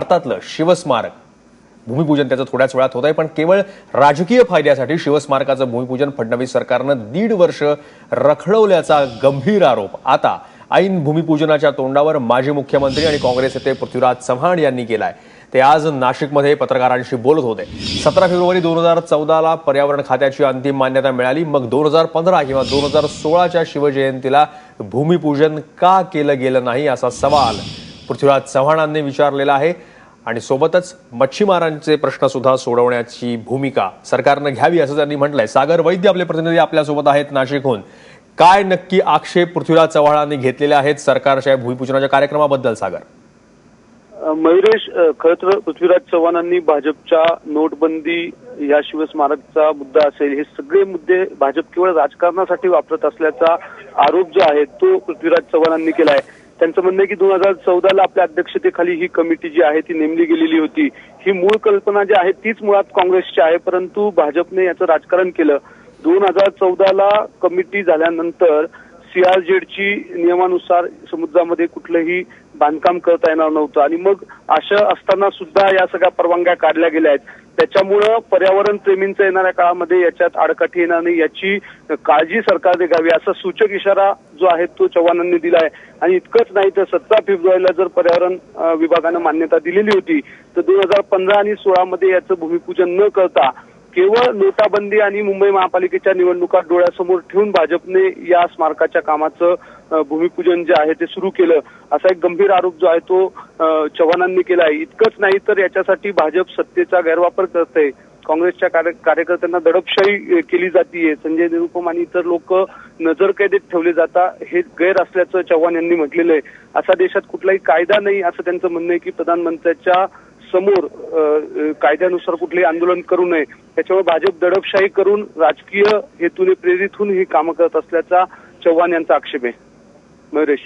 भारतातलं शिवस्मारक. भूमिपूजन त्याचं थोड्याच वेळात होत आहे पण केवळ राजकीय फायद्यासाठी शिवस्मारकाचं भूमिपूजन फडणवीस सरकारनं दीड वर्ष रखडवल्याचा गंभीर आरोप. आता ऐन भूमिपूजनाच्या तोंडावर माजी मुख्यमंत्री आणि काँग्रेस नेते पृथ्वीराज चव्हाण यांनी केलाय. ते आज नाशिकमध्ये पत्रकारांशी बोलत होते. सतरा फेब्रुवारी दोन हजार चौदाला पर्यावरण खात्याची अंतिम मान्यता मिळाली. मग दोन हजार पंधरा किंवा दोन हजार सोळाच्या शिवजयंतीला भूमिपूजन का केलं गेलं नाही असा सवाल पृथ्वीराज चव्हाणांनी विचारलेला आहे. आणि सोबतच मच्छीमारांचे प्रश्न सुद्धा सोडवण्याची भूमिका सरकारनं घ्यावी असं त्यांनी म्हटलंय. सागर वैद्य आपले प्रतिनिधी आपल्यासोबत आहेत नाशिकहून. काय नक्की आक्षेप पृथ्वीराज चव्हाणांनी घेतलेले आहेत सरकारच्या भूमिपूजनाच्या कार्यक्रमाबद्दल सागर? मयुरेश खरं तर पृथ्वीराज चव्हाणांनी भाजपच्या नोटबंदी या शिवस्मारकचा मुद्दा असेल हे सगळे मुद्दे भाजप केवळ राजकारणासाठी वापरत असल्याचा आरोप जो आहे तो पृथ्वीराज चव्हाणांनी केला आहे त्यांचं म्हणणं आहे की दोन हजार चौदाला आपल्या अध्यक्षतेखाली ही कमिटी जी आहे ती नेमली गेलेली होती. ही मूळ कल्पना जी आहे तीच मुळात काँग्रेसची आहे परंतु भाजपने याचं राजकारण केलं. दोन हजार चौदाला कमिटी झाल्यानंतर सीआरजेडची नियमानुसार समुद्रामध्ये कुठलंही बांधकाम करता येणार नव्हतं. आणि मग अशा असताना सुद्धा या सगळ्या परवानग्या काढल्या गेल्या आहेत. त्याच्यामुळं पर्यावरण प्रेमींचं येणाऱ्या काळामध्ये याच्यात आडकाठी येणार नाही. याची काळजी सरकारने घ्यावी असा सूचक इशारा जो आहे तो चव्हाणांनी दिला आहे. आणि इतकंच नाही तर सतरा फेब्रुवारीला जर पर्यावरण विभागानं मान्यता दिलेली होती तर दोन हजार पंधरा आणि सोळामध्ये याचं भूमिपूजन न करता केवळ नोटाबंदी आणि मुंबई महापालिकेच्या निवडणुका डोळ्यासमोर ठेवून भाजपने या स्मारकाच्या कामाचं भूमिपूजन जे आहे ते सुरू केलं असा एक गंभीर आरोप जो आहे तो चव्हाणांनी केला आहे इतकंच नाही तर याच्यासाठी भाजप सत्तेचा गैरवापर करते काँग्रेसच्या कार्य- कार्यकर्त्यांना दडपशाही केली जातीये. संजय निरुपम आणि इतर लोक नजरकैदेत ठेवले जाता हे गैर असल्याचं चव्हाण यांनी म्हटलेलं आहे. असा देशात कुठलाही कायदा नाही असं त्यांचं म्हणणं आहे की प्रधानमंत्र्यांच्या समोर कायद्यानुसार कुठलेही आंदोलन करू नये त्याच्यामुळे भाजप दडपशाही करून राजकीय हेतूने प्रेरित होऊन ही कामं करत असल्याचा चव्हाण यांचा आक्षेप आहे. मयुरेश